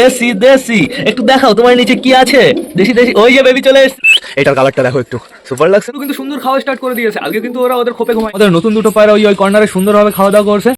দেশি দেশি। একটু দেখাও তোমার নিচে কি আছে? দেশি দেশি। ওই যে বেবি চলে এসছে। এটার কালারটা দেখো একটু। সুপার লাগছে? কিন্তু সুন্দর খাওয়া স্টার্ট করে দিয়েছে। আজকে কিন্তু ওরা ওদের খোপে ঘুমায়। ওদের নতুন দুটো পায়রা ওই ওই কর্নারে সুন্দরভাবে খাওয়া দাওয়া করছে।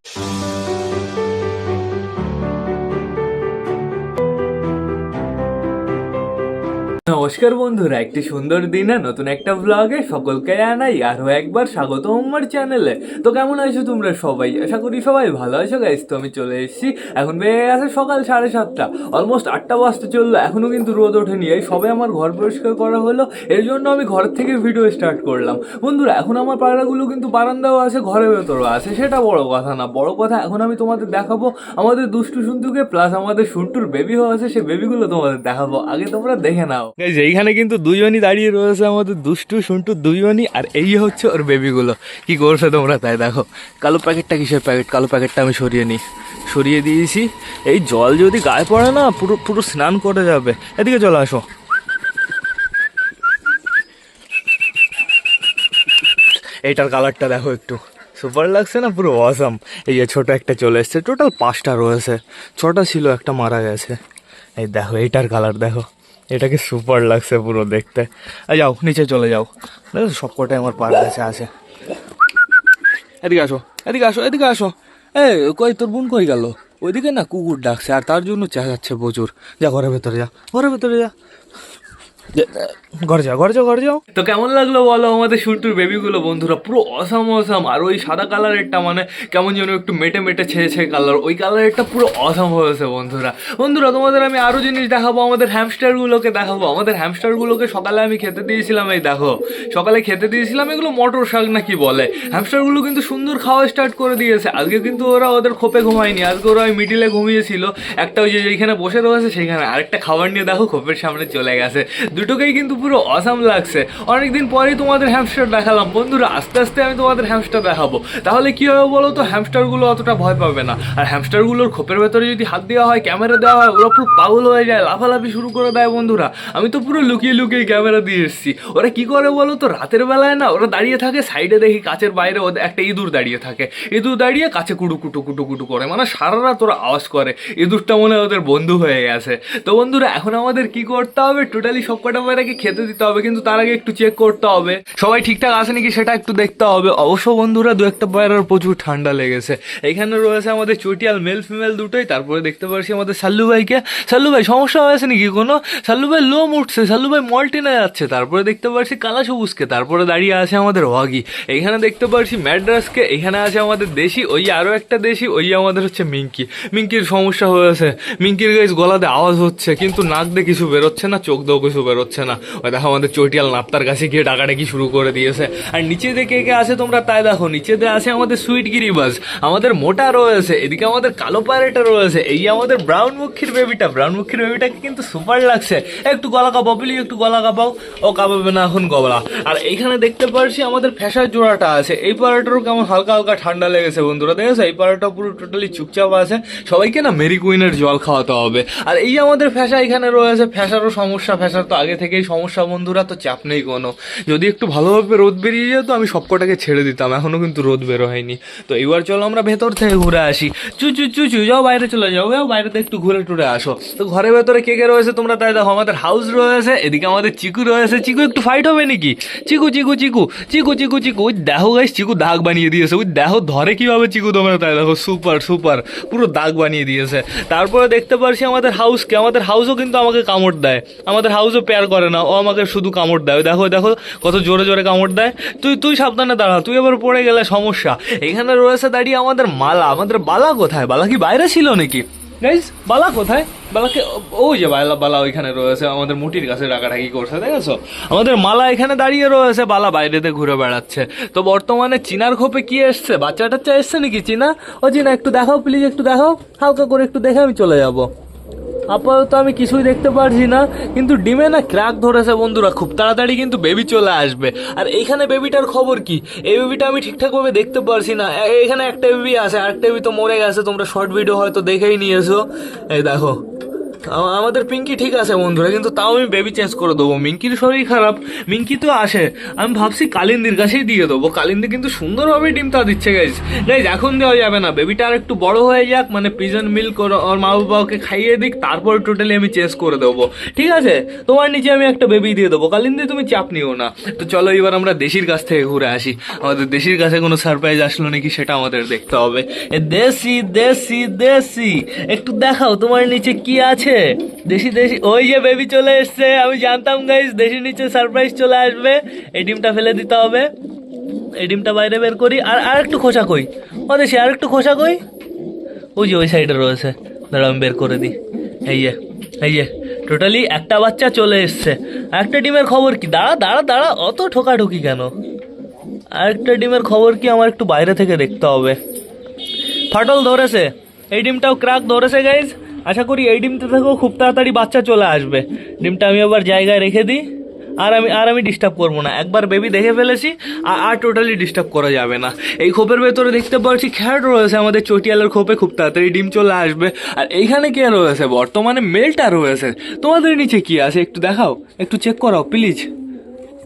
নমস্কার বন্ধুরা, একটি সুন্দর দিনে নতুন একটা ব্লগে সকলকে জানাই আরও একবার স্বাগত আমার চ্যানেলে তো কেমন আছো তোমরা সবাই? আশা করি সবাই ভালো আছো গাইস তো আমি চলে এসেছি। এখন বেড়ে গেছে সকাল সাড়ে সাতটা অলমোস্ট আটটা বাজতে চলল, এখনও কিন্তু রোদ ওঠেনি। এই সবে আমার ঘর পরিষ্কার করা হলো, এর জন্য আমি ঘর থেকে ভিডিও স্টার্ট করলাম। বন্ধুরা, এখন আমার পাড়াগুলো কিন্তু বারান্দাও আছে, ঘরের ভেতরও আছে, সেটা বড় কথা না। বড় কথা এখন আমি তোমাদের দেখাবো, আমাদের দুষ্টু সুন্দুকে প্লাস আমাদের সুন্টুর বেবিও আছে সে বেবিগুলো তোমাদের দেখাবো। আগে তোমরা দেখে নাও। গাইজ এইখানে কিন্তু দুজনই দাঁড়িয়ে রয়েছে আমাদের দুষ্টু সুন্টু দুজনই, আর এই হচ্ছে ওর বেবিগুলো কি করছে তোমরা? তাই দেখো। কালো প্যাকেটটা কিসের প্যাকেট? কালো প্যাকেটটা আমি সরিয়ে নিই। সরিয়ে দিয়েছি। এই জল যদি গায়ে পড়ে না, পুরো পুরো স্নান করে যাবে। এদিকে চলে আসো। এইটার কালারটা দেখো একটু। সুপার লাগছে না? পুরো অসাম এই যে ছোটো একটা চলে এসছে। টোটাল পাঁচটা রয়েছে। ছটা ছিল, একটা মারা গেছে। এই দেখো, এইটার কালার দেখো। এটাকে সুপার লাগছে পুরো দেখতে। যাও, নিচে চলে যাও। দেখো সবকটাই আমার পার কাছে আছে। এদিকে আসো এদিকে আসো এদিকে আসো। এ কই, তোর বোন কই গেল? ওইদিকে না কুকুর ডাকছে, আর তার জন্য চেঁচাচ্ছে প্রচুর। যা, ঘরের ভেতরে যা, ঘরের ভেতরে যা। ঘরে যাও, ঘরে তো কেমন লাগল বলো? আমাদের শুন্টুর বেবিগুলো বন্ধুরা, পুরো অসাম অসাম আর ওই সাদা কালারেরটা মানে কেমন যেন একটু মেটে মেটে ছেয়ে ছেয়ে কালার ওই কালারেরটা পুরো অসাম হয়েছে, বন্ধুরা। বন্ধুরা, তোমাদের আমি আরও জিনিস দেখাবো। আমাদের হ্যামস্টারগুলোকে দেখাবো। আমাদের হ্যামস্টারগুলোকে সকালে আমি খেতে দিয়েছিলাম, এই দেখো। সকালে খেতে দিয়েছিলাম, এগুলো মটর শাক না কি বলে? হ্যামস্টারগুলো কিন্তু সুন্দর খাওয়া স্টার্ট করে দিয়েছে। আজকে কিন্তু ওরা ওদের খোপে ঘুমায়নি। আজকে ওরা ওই মিডিলে ঘুমিয়েছিল। একটা ওই যে যেখানে বসে রয়েছে সেখানে আরেকটা খাবার নিয়ে দেখো, খোপের সামনে চলে গেছে। দুটোকেই কিন্তু পুরো অসাম লাগছে। অনেকদিন পরেই তোমাদের হ্যামস্টার দেখালাম। বন্ধুরা, আস্তে আস্তে আমি তোমাদের হ্যামস্টার দেখাবো। তাহলে কি হবে বলো তো? হ্যামস্টারগুলো অতটা ভয় পাবে না। আর হ্যামস্টারগুলোর খোপের ভেতরে যদি হাত দেওয়া হয় ক্যামেরা দেওয়া হয়, ওরা পুরো পাগল হয়ে যায়, লাফালাফি শুরু করে দেয় বন্ধুরা। আমি তো পুরো লুকিয়ে লুকিয়ে ক্যামেরা দিয়ে এসেছি। ওরা কি করে বলো তো? রাতের বেলায় না, ওরা দাঁড়িয়ে থাকে সাইডে দেখি কাচের বাইরে ওদের একটা ইঁদুর দাঁড়িয়ে থাকে। ইঁদুর দাঁড়িয়ে কাছে কুটু কুটু কুটু কুটু করে। মানে সারা রাত ওরা আওয়াজ করে। ইঁদুরটা মনে হয় ওদের বন্ধু হয়ে গেছে। তো বন্ধুরা, এখন আমাদের কি করতে হবে? টোটালি সব কটা পায়রাকে খেতে দিতে হবে? কিন্তু তার আগে একটু চেক করতে হবে। সবাই ঠিকঠাক আছে নাকি সেটা একটু দেখতে হবে। অবশ্য বন্ধুরা, দু একটা পায়রার প্রচুর ঠান্ডা লেগেছে। এখানে রয়েছে আমাদের চটিয়াল মেল ফিমেল দুটোই। তারপরে দেখতে পাচ্ছি আমাদের সাল্লু ভাইকে। সাল্লু ভাই, সমস্যা হয়েছে নাকি কোনো? সাল্লু ভাই লোম উঠছে, সাল্লু ভাই মল্টিনে যাচ্ছে। তারপরে দেখতে পাচ্ছি কালা সবুজকে তারপরে দাঁড়িয়ে আছে আমাদের ওয়াগি। এখানে দেখতে পাচ্ছি ম্যাড্রাসকে। এখানে আছে আমাদের দেশি, ওই আরও একটা দেশি, ওই আমাদের হচ্ছে মিঙ্কি। মিঙ্কির সমস্যা হয়েছে। মিঙ্কির গাইজ গলাতে আওয়াজ হচ্ছে, কিন্তু নাক দিয়ে কিছু বেরোচ্ছে না, চোখ দিয়েও কিছু বেরোচ্ছে না। ওই দেখো আমাদের চটিয়াল নাপ্তার কাছে গিয়ে ডাকাডাকি শুরু করে দিয়েছে। আর নিচে দিয়ে কে কে আছে তোমরা তাই দেখো। নিচে দিয়ে আছে আমাদের সুইট গিরিবাজ, আমাদের মোটা রয়েছে, এদিকে আমাদের কালো পায়রেটা রয়েছে, এই আমাদের ব্রাউন মুখির বেবিটা। ব্রাউন মুখির বেবিটাকে কিন্তু সুপার লাগছে। একটু গলা কাঁপাও, প্লিজ একটু গলা কাপাও। ও কাঁপাবে না এখন গলা আর এইখানে দেখতে পারছি আমাদের ফ্যাসার জোড়াটা আছে। এই পাড়াটারও কেমন হালকা হালকা ঠান্ডা লেগেছে বন্ধুরা। দেখেছ এই পাড়াটা পুরো টোটালি চুপচাপ আছে। সবাইকে না মেরি কুইনের জল খাওয়াতে হবে। আর এই আমাদের ফ্যাসা এখানে রয়েছে। ফ্যাশারও সমস্যা, ফ্যাশার তো আগে থেকেই সমস্যা বন্ধুরা, তো চাপ নেই কোনো। যদি একটু ভালোভাবে রোদ বেরিয়ে যেত, আমি সবকটাকে ছেড়ে দিতাম এখনও কিন্তু রোদ বেরো হয়নি। তো এবার চলো আমরা ভেতর থেকে ঘুরে আসি। চু চু চু চু, যাও বাইরে চলে যাও যাও বাইরেতে একটু ঘুরে টুরে আসো। তো ঘরের ভেতরে কে কে রয়েছে তোমরা তাই দেখো, আমাদের হাউস রয়েছে, এদিকে আমাদের চিকু রয়েছে। চিকু, একটু ফাইট হবে নাকি? চিকু চিকু চিকু চিকু চিকু চিকু, ওই দেখো গাইস চিকু দাগ বানিয়ে দিয়েছে। ওই দেখো ধরে কীভাবে চিকু তোমরা তাই দেখো সুপার সুপার পুরো দাগ বানিয়ে দিয়েছে। তারপরে দেখতে পারছি আমাদের হাউসকে আমাদের হাউসও কিন্তু আমাকে কামড় দেয়। আমাদের হাউসও পেয়ার করে না, ও আমাকে শুধু কামড় দেয়। দেখো দেখো, কত জোরে জোরে কামড় দেয়। তুই তুই সাবধানে দাঁড়া, তুই এবার পড়ে গেলে সমস্যা। এখানে রয়েছে দাঁড়িয়ে আমাদের মালা। আমাদের বালা কোথায়? বালা কি বাইরে ছিল নাকি? গাইস বালা কোথায়? বালাকে ওই যে বালা বালা ওইখানে রয়েছে, আমাদের মুটির কাছে ডাকাডাকি করছে, দেখেছ? আমাদের মালা এখানে দাঁড়িয়ে রয়েছে, বালা বাইরেতে ঘুরে বেড়াচ্ছে। তো বর্তমানে চিনার খোপে কি এসছে? বাচ্চা টাচ্চা এসছে নাকি, চিনা? ও, চিনা, একটু দেখাও প্লিজ একটু দেখাও। হালকা করে একটু দেখে আমি চলে যাব। আপাতত আমি কিছুই দেখতে পারছি না, কিন্তু ডিমে না ক্র্যাক ধরেছে বন্ধুরা, খুব তাড়াতাড়ি কিন্তু বেবি চলে আসবে। আর এখানে বেবিটার খবর কি? এই বেবিটা আমি ঠিকঠাকভাবে দেখতে পারছি না। এখানে একটা বেবি আছে, আরেকটা বেবি তো মরে গেছে, তোমরা শর্ট ভিডিও হয়তো দেখেই নিয়েছো। এই দেখো। আমাদের পিঙ্কি ঠিক আছে বন্ধুরা, কিন্তু তাও আমি বেবি চেঞ্জ করে দেবো। মিঙ্কির শরীর খারাপ, মিঙ্কি তো আসে। আমি ভাবছি কালিন্দির কাছেই দিয়ে দেবো। কালিন্দি কিন্তু সুন্দরভাবে ডিম ডিমটা দিচ্ছে গাইজ গাইজ এখন দেওয়া যাবে না। বেবিটা আর একটু বড় হয়ে যাক মানে পিজন মিল্ক ওর মা বাবাকে খাইয়ে দিক, তারপর টোটালি আমি চেঞ্জ করে দেবো। ঠিক আছে? তোমার নিচে আমি একটা বেবি দিয়ে দেবো। কালিন্দি, তুমি চাপ নিও না। তো চলো এবার আমরা দেশির কাছ থেকে ঘুরে আসি। আমাদের দেশির কাছে কোনো সারপ্রাইজ আসলো নাকি সেটা আমাদের দেখতে হবে। দেশি দেশি দেশি। একটু দেখাও তোমার নিচে কি আছে? দেশি দেশি, ওই যে বেবি চলে এসছে, আমি জানতাম গাইস দেশির নিচে সারপ্রাইজ চলে আসবে। এই ডিমটা ফেলে দিতে হবে। এই ডিমটা বাইরে বের করি। আর আর একটু খোসা কই। ও দেশি, আর একটু খোসা কই। ওই যে ওই সাইডে রয়েছে। দাঁড়া আমি বের করে দিই। এই যে এই যে টোটালি একটা বাচ্চা চলে এসছে। একটা ডিমের খবর কি? দাঁড়া দাঁড়া দাঁড়া, অত ঠোকাঠুকি কেন? আরেকটা ডিমের খবর কি? আমার একটু বাইরে থেকে দেখতে হবে। ফাটল ধরেছে। এই ডিমটাও ক্রাক ধরেছে গাইজ আশা করি এই ডিমটা থেকেও খুব তাড়াতাড়ি বাচ্চা চলে আসবে। ডিমটা আমি আবার জায়গায় রেখে দিই। আর আমি আর আমি ডিস্টার্ব করব না। একবার বেবি দেখে ফেলেছি আর আর টোটালি ডিস্টার্ব করা যাবে না। এই খোপের ভেতরে দেখতে পাচ্ছি খ্যাট রয়েছে আমাদের চটিয়ালের খোপে, খুব তাড়াতাড়ি ডিম চলে আসবে। আর এইখানে কে রয়েছে? বর্তমানে মেলটা রয়েছে। তোমাদের নিচে কি আছে? একটু দেখাও। একটু চেক করাও প্লিজ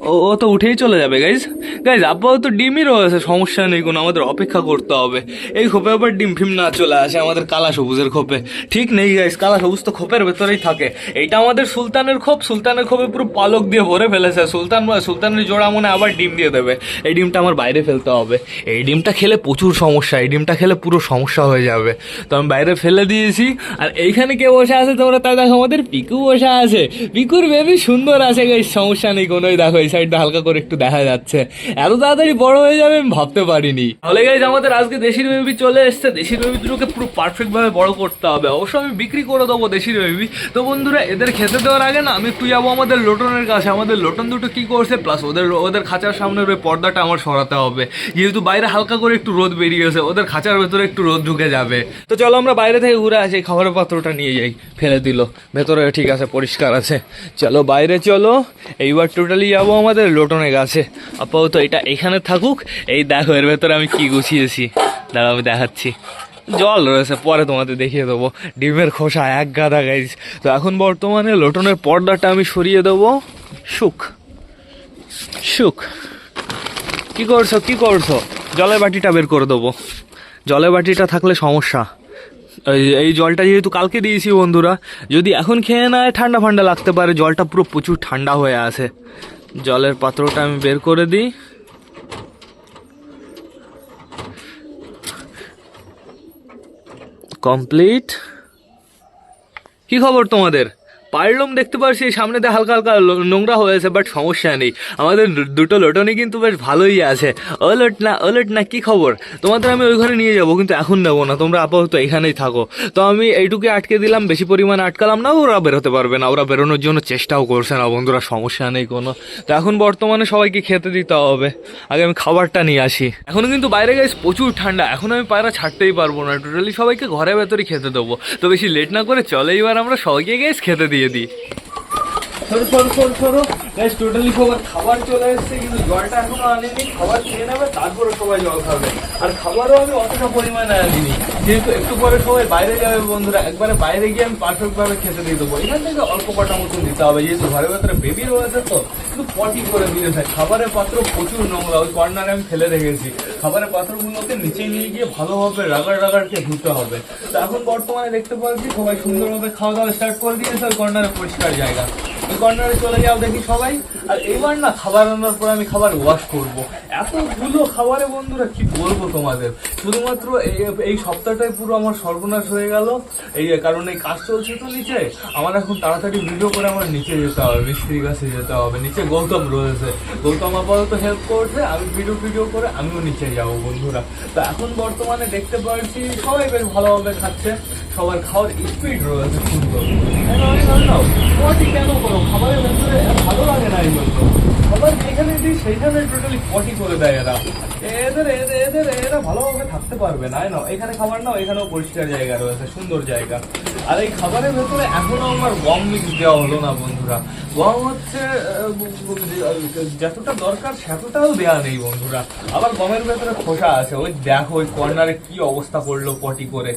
ও ও তো উঠেই চলে যাবে গাইজ গাইজ আপাতত ডিমই রয়েছে, সমস্যা নেই কোনো, আমাদের অপেক্ষা করতে হবে। এই খোপে আবার ডিম ফিম না চলে আসে, আমাদের কালা সবুজের খোপে। ঠিক নেই গাইজ কালা সবুজ তো খোপের ভেতরেই থাকে। এইটা আমাদের সুলতানের খোপ, সুলতানের খোপে পুরো পালক দিয়ে ভরে ফেলেছে। সুলতান, সুলতানের জোড়া মনে আবার ডিম দিয়ে দেবে। এই ডিমটা আমার বাইরে ফেলতে হবে। এই ডিমটা খেলে প্রচুর সমস্যা, এই ডিমটা খেলে পুরো সমস্যা হয়ে যাবে। তো আমি বাইরে ফেলে দিয়েছি, আর এইখানে কে বসে আছে তোমরা তাই দেখো, আমাদের পিকু বসে আছে। পিকুর বেবি সুন্দর আছে গাইজ সমস্যা নেই কোনোই, দেখো সাইডটা হালকা করে একটু দেখা যাচ্ছে। এত তাড়াতাড়ি বড় হয়ে যাবে, আমি ভাবতে পারিনি। তাহলে গাইজ আমাদের আজকে দেশির বেবি চলে এসছে। দেশির বেবি দুটোকে পুরো পারফেক্ট ভাবে বড় করতে হবে। অবশ্য আমি বিক্রি করে দেবো দেশির বেবি তো বন্ধুরা, এদের খেতে দেওয়ার আগে না, আমি একটু যাব আমাদের লোটনের কাছে। আমাদের লোটন দুটো কি করছে প্লাস ওদের ওদের খাঁচার সামনের ওই পর্দাটা আমার সরাতে হবে। যেহেতু বাইরে হালকা করে একটু রোদ বেরিয়ে গেছে ওদের খাঁচার ভেতরে একটু রোদ ঢুকে যাবে। তো চলো আমরা বাইরে থেকে ঘুরে আসি খাবারের পাত্রটা নিয়ে যাই। ফেলে দিল। ভেতরে ঠিক আছে, পরিষ্কার আছে। চলো বাইরে চলো, এইবার টোটালি যাব আমাদের লোটনের গাছে। আপাতত এটা এখানে থাকুক। এই দেখো, এর ভেতরে আমি কি গুছিয়েছি। দাঁড়াও, আমি দেখাচ্ছি। জল রয়েছে, পরে তোমাদের দেখিয়ে দেবো। ডিমের খোসা এক গাদা গাইজ তো এখন বর্তমানে লোটনের পর্দাটা আমি সরিয়ে দেবো। সুখ সুখ কি করছ কি করছ? জলের বাটিটা বের করে দেবো। জলের বাটিটা থাকলে সমস্যা। এই জলটা যেহেতু কালকে দিয়েছি বন্ধুরা, যদি এখন খেয়ে নেয় ঠান্ডা ফান্ডা লাগতে পারে। জলটা পুরো প্রচুর ঠান্ডা হয়ে আছে। জলের পাত্রটা আমি বের করে দিই। কমপ্লিট। কি খবর তোমাদের? পারলুম দেখতে পারছি সামনেতে হালকা হালকা নোংরা হয়েছে বাট সমস্যা নেই। আমাদের দুটো লোটনই কিন্তু বেশ ভালোই আছে। ও লোট না ও লোট না, কি খবর? তোমাদের আমি ওই ঘরে নিয়ে যাব, কিন্তু এখন দেবো না। তোমরা আপাতত এখানেই থাকো। তো আমি এইটুকু আটকে দিলাম, বেশি পরিমাণে আটকালাম না, ওরা বেরোতে পারবে না। ওরা বেরোনোর জন্য চেষ্টাও করছে না, বন্ধুরা, সমস্যা নেই কোনো। তো এখন বর্তমানে সবাইকে খেতে দিতে হবে। আগে আমি খাবারটা নিয়ে আসি। এখনও কিন্তু বাইরে গেছে প্রচুর ঠান্ডা। এখন আমি পায়রা ছাড়তেই পারব না। টোটালি সবাইকে ঘরে ভেতরই খেতে দেবো। তো বেশি লেট না করে চলে, এবার আমরা সবাইকে গেছ খেতে দিয়ে দিই। টোটালি সবার খাবার চলে এসেছে, কিন্তু জলটা এখনও আনেনি। খাবার খেয়ে নেবে, তারপরে সবাই জল খাবে। আর খাবারও আমি অতটা পরিমাণে আনিনি। যেহেতু একটু পরে সবাই বাইরে যাবে বন্ধুরা, একবারে বাইরে গিয়ে আমি পারফেক্ট ভাবে খেতে দিয়ে দেবো। এখান থেকে অল্প কটা মতো দিতে হবে, যেহেতু ঘরের ভেতরে বেবি রয়েছে তো কিন্তু পটি করে দিয়েছে খাবারের পাত্র প্রচুর নোংরা, ওই কর্নারে আমি ফেলে রেখেছি। খাবারের পাত্রগুলোকে নিচে নিয়ে গিয়ে ভালোভাবে রাগার রাগারকে ধুতে হবে। তো এখন বর্তমানে দেখতে পাচ্ছি সবাই সুন্দরভাবে খাওয়া দাওয়া স্টার্ট করে দিয়েছে, ওই কর্নারে পরিষ্কার জায়গা। ওই কর্নারে চলে যাও দেখি সবাই। আর এবার না খাবার রান্নার পর আমি খাবার ওয়াশ করব। এতগুলো খাবারে বন্ধুরা কি বলব তোমাদের? শুধুমাত্র এই- এই সপ্তাহটাই পুরো আমার সর্বনাশ হয়ে গেল। এই কারণ এই কাজ চলছে তো নিচে। আমার এখন তাড়াতাড়ি ভিডিও করে আমার নিচে যেতে হবে, মিস্ত্রির কাছে যেতে হবে। নিচে গৌতম রয়েছে। গৌতম আপাতত হেল্প করছে, আমি ভিডিও ভিডিও করে আমিও নিচে যাব বন্ধুরা। তো এখন বর্তমানে দেখতে পাচ্ছি সবাই বেশ ভালোভাবে খাচ্ছে। সবার খাওয়ার স্পিড রয়েছে সুন্দর জানলাম কেন করো? খাবারের ভেতরে ভালো লাগে না এই জন্য খাবার যেখানে দিই সেইখানে টোটালি পটি করে দেয় এরা। এদের এদের এদের, এরা ভালোভাবে থাকতে পারবে না না? এখানে খাবার নাও, এখানেও পরিষ্কার জায়গা রয়েছে, সুন্দর জায়গা। আর এই খাবারের ভেতরে এখনও আমার গম দেওয়া হলো না, বন্ধুরা। গম হচ্ছে যতটা দরকার সেতটাও দেওয়া নেই, বন্ধুরা। আবার গমের ভেতরে খোসা আছে, ওই দেখো, ওই কর্নারে কি অবস্থা করল পটি করে।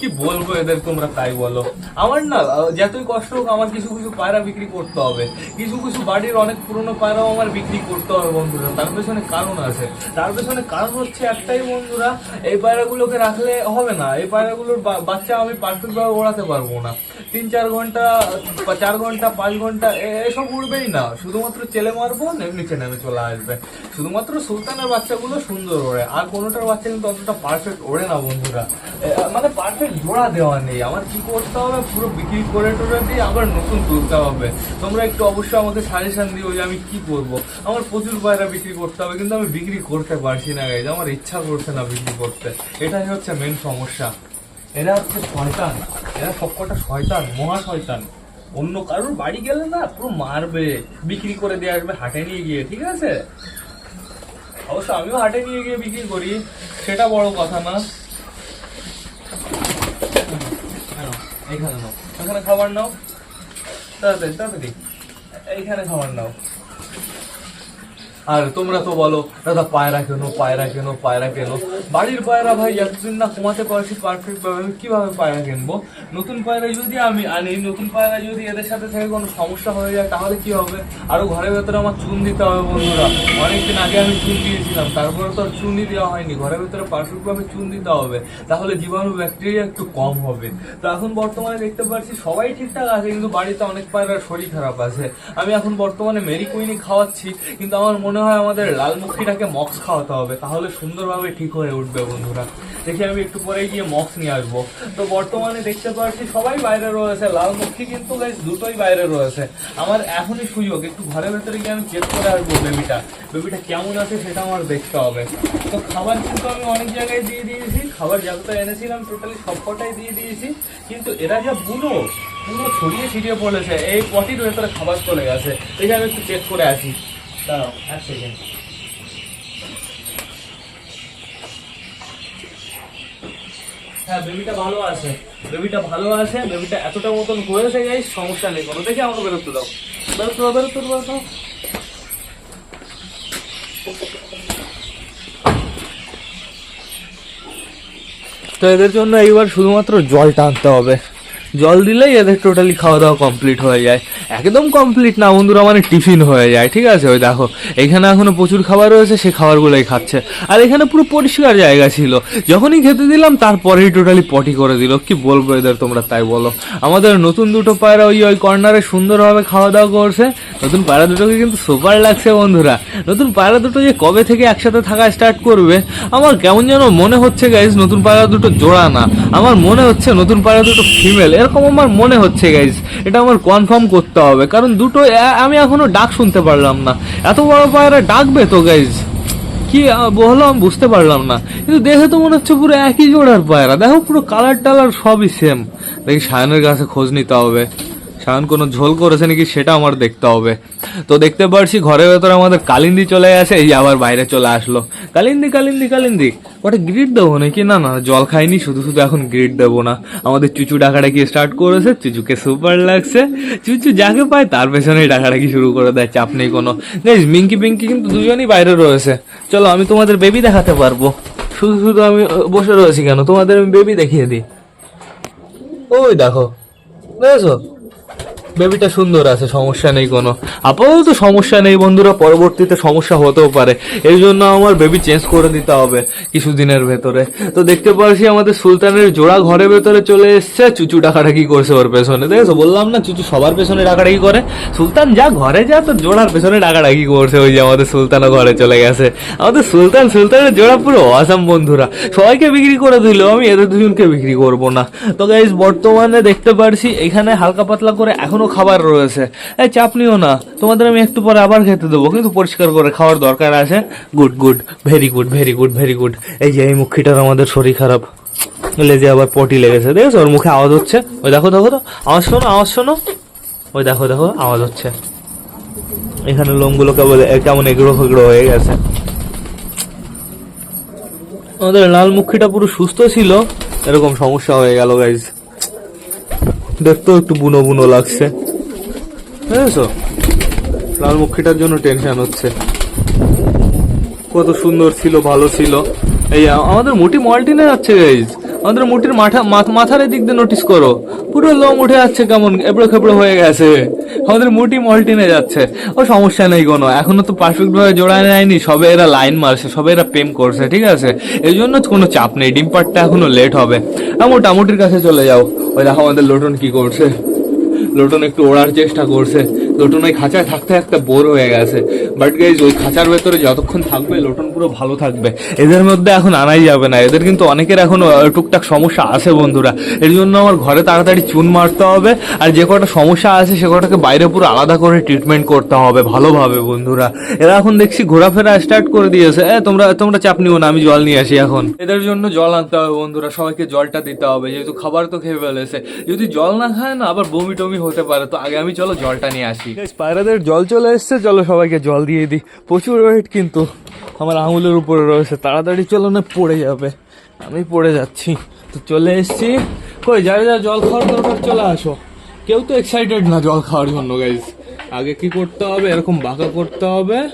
কি বলব এদের তোমরা তাই বলো? আমার না যতই কষ্ট হোক, আমার কিছু কিছু পায়রা বিক্রি করতে হবে। কিছু কিছু বাড়ির অনেক পুরনো পায়রাও আমার বিক্রি করতে হবে বন্ধুরা। তার পেছনে কারণ আছে। তার পেছনে কারণ হচ্ছে একটাই বন্ধুরা, এই পায়রাগুলোকে রাখলে হবে না। এই পায়রাগুলোর বাচ্চা আমি পারফেক্ট ভাবে ওড়াতে পারব না। তিন চার ঘণ্টা চার ঘণ্টা, পাঁচ ঘণ্টা এসব উড়বেই না। শুধুমাত্র চেলে মারবো নিচে নেমে চলে আসবে। শুধুমাত্র সুলতানের বাচ্চাগুলো সুন্দর ওড়ে। আর কোনোটার বাচ্চা কিন্তু অতটা পারফেক্ট ওড়ে না বন্ধুরা। মানে পারফেক্ট জোড়া দেওয়া নেই। আমার কি করতে হবে? পুরো বিক্রি করে টোরে দিয়ে আবার নতুন তুলতে হবে। তোমরা একটু অবশ্যই আমাকে সাজেশন দিও যে আমি কি করব। আমার প্রচুর পায়রা বিক্রি করতে হবে, কিন্তু আমি বিক্রি করতে পারছি না গাইজ আমার ইচ্ছা করছে না বিক্রি করতে। এটাই হচ্ছে মেন সমস্যা। এরা হচ্ছে শয়তান। এরা সবকটা শয়তান, মহা শয়তান। অন্য কারোর বাড়ি গেলে না পুরো মারবে। বিক্রি করে দিয়ে আসবে, হাটে নিয়ে গিয়ে, ঠিক আছে? অবশ্য আমিও হাটে নিয়ে গিয়ে বিক্রি করি। সেটা বড় কথা না নাও, এইখানে নাও। এখানে খাবার নাও। তাড়াতাড়ি তাড়াতাড়ি। এইখানে খাবার নাও। আর তোমরা তো বলো, দাদা পায়রা কেন পায়রা কেন পায়রা কেন? বাড়ির পায়রা ভাই, এতদিন না কমাতে পারছি পারফেক্ট ভাবে। আমি কীভাবে পায়রা কিনবো? নতুন পায়রা যদি আমি আনি, নতুন পায়রা যদি এদের সাথে থেকে কোনো সমস্যা হয়ে যায়, তাহলে কি হবে? আরও ঘরের ভেতরে আমার চুন দিতে হবে বন্ধুরা। অনেকদিন আগে আমি চুন দিয়েছিলাম, তারপরে তো আর চুনই দেওয়া হয়নি। ঘরের ভেতরে পারফেক্ট ভাবে চুন দিতে হবে, তাহলে জীবাণু ব্যাকটেরিয়া একটু কম হবে। তো এখন বর্তমানে দেখতে পাচ্ছি সবাই ঠিকঠাক আছে, কিন্তু বাড়িতে অনেক পায়রার শরীর খারাপ আছে। আমি এখন বর্তমানে মেরি কুইনি খাওয়াচ্ছি, কিন্তু আমার মনে হয় আমাদের লাল মুখিটাকে মক্স খাওয়াতে হবে, তাহলে সুন্দরভাবে ঠিক হয়ে উঠবে বন্ধুরা। দেখি আমি একটু পরে গিয়ে মক্স নিয়ে আসব। তো বর্তমানে দেখতে পাচ্ছি সবাই বাইরে রয়েছে লাল মুখী কিন্তু বেশ দুটোই বাইরে রয়েছে। আমার এখনই সুযোগ, একটু ঘরের ভেতরে গিয়ে আমি চেক করে আসব বেবিটা বেবিটা কেমন আছে সেটা আমার দেখতে হবে। তো খাবার কিন্তু আমি অনেক জায়গায় দিয়ে দিয়েছি, খাবার যতটা এনেছিলাম টোটালি সবকটাই দিয়ে দিয়েছি। কিন্তু এরা যা বুনো পুরো ছড়িয়ে ছিটিয়ে পড়েছে, এই পটির ভেতরে খাবার চলে গেছে। এই আমি একটু চেক করে আসি। দাঁড়াও এক সেকেন্ড হ্যাঁ বেবিটা ভালো আছে। বেবিটা ভালো আছে, বেবিটা এতটা মতন হয়েছে গাই সমস্যা নেই। কোনো দেখে আমাকে বেরোতে দাও। বেরোতে দাও বেরোতে দাও, বেরোতে তো এদের জন্য এইবার শুধুমাত্র জল টানতে হবে। জল দিলেই এদের টোটালি খাওয়া দাওয়া কমপ্লিট হয়ে যায়। একদম কমপ্লিট না, বন্ধুরা মানে টিফিন হয়ে যায়, ঠিক আছে? ওই দেখো, এখানে এখনও প্রচুর খাবার রয়েছে, সে খাবারগুলোই খাচ্ছে। আর এখানে পুরো পরিষ্কার জায়গা ছিল। যখনই খেতে দিলাম, তারপরেই টোটালি পটি করে দিল। কি বলব এদের তোমরা, তাই বলো। আমাদের নতুন দুটো পায়রা ওই ওই কর্নারে সুন্দরভাবে খাওয়া দাওয়া করছে। নতুন পায়রা দুটোকে কিন্তু সুপার লাগছে, বন্ধুরা। নতুন পায়রা দুটো যে কবে থেকে একসাথে থাকা স্টার্ট করবে, আমার কেমন যেন মনে হচ্ছে গাইজ নতুন পায়রা দুটো জোড়া না। আমার মনে হচ্ছে নতুন পায়রা দুটো ফিমেল এরকম আমার মনে হচ্ছে গাইজ এটা আমার কনফার্ম করতে হবে। কারণ দুটো আমি এখনও ডাক শুনতে পারলাম না। এত বড় পায়রা ডাকবে তো গাইজ কি বলল আমি বুঝতে পারলাম না। কিন্তু দেখে তো মনে হচ্ছে পুরো একই জোড়ার পায়রা। দেখো পুরো কালার টালার সবই সেম দেখি সায়নের কাছে খোঁজ নিতে হবে। সায়ন কোনো ঝোল করেছে নাকি সেটা আমার দেখতে হবে। তো দেখতে পারছি ঘরের ভেতরে আমাদের কালিন্দি চলে গেছে, এই আবার বাইরে চলে আসলো। কালিন্দি কালিন্দি কালিন্দি ওটা গ্রিড দেবো নাকি? না না, জল খাইনি, শুধু শুধু এখন গ্রিড দেবো না। আমাদের চুচু ডাকাডাকি স্টার্ট করেছে, চুচুকে সুপার লাগছে। চুচু যাকে পায় তার পেছনেই ডাকাডাকি শুরু করে দেয়, চাপ নেই কোনো। গাইজ মিঙ্কি, পিঙ্কি কিন্তু দুজনই বাইরে রয়েছে। চলো, আমি তোমাদের বেবি দেখাতে পারব। শুধু শুধু আমি বসে রয়েছি কেন? তোমাদের আমি বেবি দেখিয়ে দিই। ওই দেখো বুঝেছ বেবিটা সুন্দর আছে, সমস্যা নেই কোনো। আপাতত সমস্যা নেই বন্ধুরা, পরবর্তীতে সমস্যা হতেও পারে। এই জন্য আমার বেবি চেঞ্জ করে দিতে হবে কিছুদিনের ভেতরে। তো দেখতে পাচ্ছি আমাদের সুলতানের জোড়া ঘরের ভেতরে চলে এসছে। চুচু ডাকাডাকি করছে ওর পেছনে। দেখেছ বললাম না, চুচু সবার পেছনে ডাকাডাকি করে। সুলতান যা ঘরে যা, তো জোড়ার পেছনে ডাকাডাকি করছে। ওই যে আমাদের সুলতানও ঘরে চলে গেছে। আমাদের সুলতান, সুলতানের জোড়া পুরো অসাম বন্ধুরা। সবাইকে বিক্রি করে দিল, আমি এদের দুজনকে বিক্রি করব না। তো গাইজ বর্তমানে দেখতে পারছি, এখানে হালকা পাতলা করে এখনও খাবার রয়েছে। এই চাপ নিও না। তোমাদের আমি একটু পরে আবার খেতে দেবো, কিন্তু পরিষ্কার করে খাওয়ার দরকার আছে। Good good very good very good very good এই যে, এই মুখিটার আমাদের শরীর খারাপ। লেজে আবার পটি লেগেছে, দেখেছ? ওর মুখে আওয়াজ হচ্ছে। ওই দেখো দেখো তো, আওয়াজ শোনো আওয়াজ শোনো। ওই দেখো দেখো, আওয়াজ হচ্ছে। এখানে লোমগুলো কেবল কেমন এগড়ো ফেগড়ো হয়ে গেছে। আমাদের লাল মুখিটা পুরো সুস্থ ছিল। এরকম সমস্যা হয়ে গেল গাইজ দেখতেও একটু বুনো বুনো লাগছে। বুঝেছ? লাল মক্ষীটার জন্য টেনশন হচ্ছে। কত সুন্দর ছিল, ভালো ছিল। এই, আমাদের মোটি মল্টিনে যাচ্ছে গাইজ আমাদের মোটির মাথা মাথ- মাথার দিক দিয়ে নোটিস করো। পুরো লোম উঠে যাচ্ছে কেমন, এবড়ো খেবড়ো হয়ে গেছে। আমাদের মোটি মল্টিনে যাচ্ছে। ও, সমস্যা নেই কোনো। এখনও তো পারফেক্ট ভাবে জোড়ায় নেয়নি। সবে এরা লাইন মারছে, সবে এরা প্রেম করছে, ঠিক আছে? এই জন্য কোনো চাপ নেই। ডিম পাটটা এখনও লেট হবে। মোটামুটির কাছে চলে যাও। ওই দেখো আমাদের লোটন কি করছে। লোটন একটু ওড়ার চেষ্টা করছে। লোটন ওই খাঁচায় থাকতে থাকতে বোর হয়ে গেছে। বাট গাইজ ওই খাঁচার ভেতরে যতক্ষণ থাকবে, লোটন পুরো ভালো থাকবে। এদের মধ্যে এখন আনাই যাবে না। এদের কিন্তু অনেকের এখন টুকটাক সমস্যা আছে বন্ধুরা। এর জন্য আমার ঘরে তাড়াতাড়ি চুন মারতে হবে। আর যে কটা সমস্যা আছে, সে কটাকে বাইরে পুরো আলাদা করে ট্রিটমেন্ট করতে হবে ভালোভাবে বন্ধুরা। এরা এখন দেখছি ঘোরাফেরা স্টার্ট করে দিয়েছে। হ্যাঁ তোমরা তোমরা চাপ নিও না, আমি জল নিয়ে আসি এখন। এদের জন্য জল আনতে হবে বন্ধুরা। সবাইকে জলটা দিতে হবে। যেহেতু খাবার তো খেয়ে ফেলেছে। যদি জল না খায় না, আবার বমি টমি হতে পারে। তো আগে আমি চলো জলটা নিয়ে আসি। পায়রাদের জল চলে এসছে, চলো সবাইকে জল দিয়ে দিই। প্রচুর ওয়েট কিন্তু আমার আঙুলের উপরে রয়েছে। তাড়াতাড়ি চলো না, পড়ে যাবে। আমি পড়ে যাচ্ছি। তো চলে এসছি। কই যারা যারা জল খাওয়ার দরকার, চলে আসো। কেউ তো এক্সাইটেড না জল খাওয়ার জন্য গাইজ আগে কি করতে হবে? এরকম বাঁকা করতে হবে।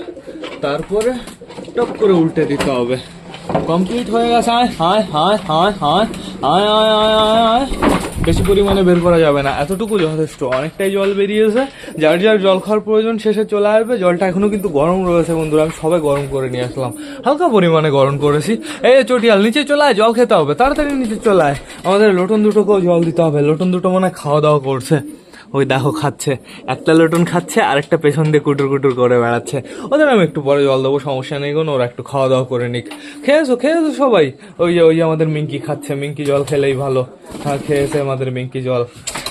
তারপরে টপ করে উল্টে দিতে হবে। কমপ্লিট হয়ে গেছে। আয় হায় হায় হায় হায় আয় আয় আয় আয় আয় বেশি পরিমাণে বের করা যাবে না। এতটুকু যথেষ্ট। অনেকটাই জল বেরিয়েছে। যার যার জল খাওয়ার প্রয়োজন শেষে চলে আসবে। জলটা এখনও কিন্তু গরম রয়েছে, বন্ধুরা। আমি সবাই গরম করে নিয়ে আসলাম। হালকা পরিমাণে গরম করেছি। এই চটিয়াল, নিচে চলে আয়, জল খেতে হবে। তাড়াতাড়ি নিচে চলে আয়। আমাদের লোটন দুটোকেও জল দিতে হবে। লোটন দুটো মনে খাওয়া দাওয়া করছে। ওই দেখো খাচ্ছে। একটা লোটন খাচ্ছে আর একটা পেছন দিয়ে কুটুর কুটুর করে বেড়াচ্ছে। ওদের আমি একটু পরে জল দেবো, সমস্যা নেই কোনো ওরা একটু খাওয়া দাওয়া করে নিক। খেয়েছো খেয়েছো সবাই? ওই যে, ওই আমাদের মিঙ্কি খাচ্ছে, মিঙ্কি জল খেলেই ভালো। হ্যাঁ খেয়েছে আমাদের মিঙ্কি জল।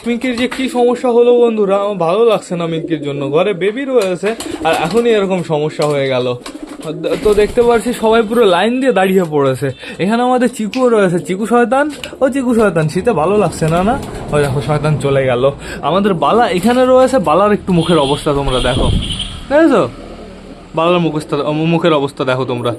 মিঙ্কির যে কি সমস্যা হলো বন্ধুরা? আমার ভালো লাগছে না মিঙ্কির জন্য। ঘরে বেবি রয়েছে, আর এখনই এরকম সমস্যা হয়ে গেল। তো দেখতে পাচ্ছি সবাই পুরো লাইন দিয়ে দাঁড়িয়ে পড়েছে। এখানে আমাদের চিকুও রয়েছে। চিকু শয়তান? ও চিকু শয়তান, শীতে ভালো লাগছে না না? ও দেখো, শয়তান চলে গেল। আমাদের বালা এখানে রয়েছে। বালার একটু মুখের অবস্থা তোমরা দেখো। দেখেছ? বালার মুখস্থা, মুখের অবস্থা দেখো তোমরা।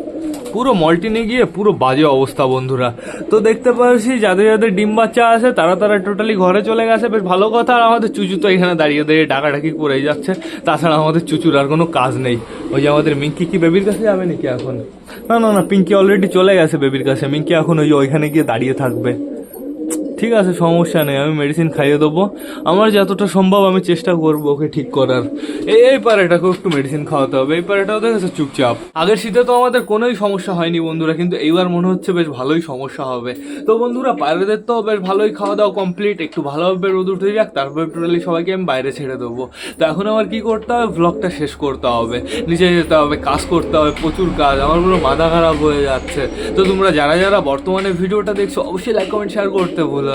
পুরো মল্টিনে গিয়ে পুরো বাজে অবস্থা, বন্ধুরা। তো দেখতে পাচ্ছি যাদের যাদের ডিম বাচ্চা আছে, তারা তারা টোটালি ঘরে চলে গেছে। বেশ ভালো কথা, আর আমাদের চুচু তো এখানে দাঁড়িয়ে দাঁড়িয়ে ডাকাডাকি করেই যাচ্ছে। তাছাড়া আমাদের চুচুর আর কোনো কাজ নেই। ওই যে আমাদের মিঙ্কি, কি বেবির কাছে যাবে নাকি এখন? না না না, পিঙ্কি অলরেডি চলে গেছে বেবির কাছে। মিঙ্কি এখন ওই ওইখানে গিয়ে দাঁড়িয়ে থাকবে। ঠিক আছে, সমস্যা নেই, আমি মেডিসিন খাইয়ে দেবো। আমার যতটা সম্ভব আমি চেষ্টা করব ওকে ঠিক করার। এই এই পাড়াটাকেও একটু মেডিসিন খাওয়াতে হবে, এই পাড়াটাও দেখেছে চুপচাপ। আগের শীতে তো আমাদের কোনোই সমস্যা হয়নি বন্ধুরা, কিন্তু এইবার মনে হচ্ছে বেশ ভালোই সমস্যা হবে। তো বন্ধুরা, পায়রাদের তো বেশ ভালোই খাওয়া দাওয়া কমপ্লিট একটু ভালোভাবে রোদ উঠে যাক, তারপর টোটালি সবাইকে আমি বাইরে ছেড়ে দেবো। তো এখন আমার কি করতে হবে? ব্লগটা শেষ করতে হবে, নিচে যেতে হবে, কাজ করতে হবে, প্রচুর কাজ, আমার পুরো মাথা খারাপ হয়ে যাচ্ছে। তো তোমরা যারা যারা বর্তমানে ভিডিওটা দেখছ, অবশ্যই লাইক কমেন্ট শেয়ার করতে ভুলো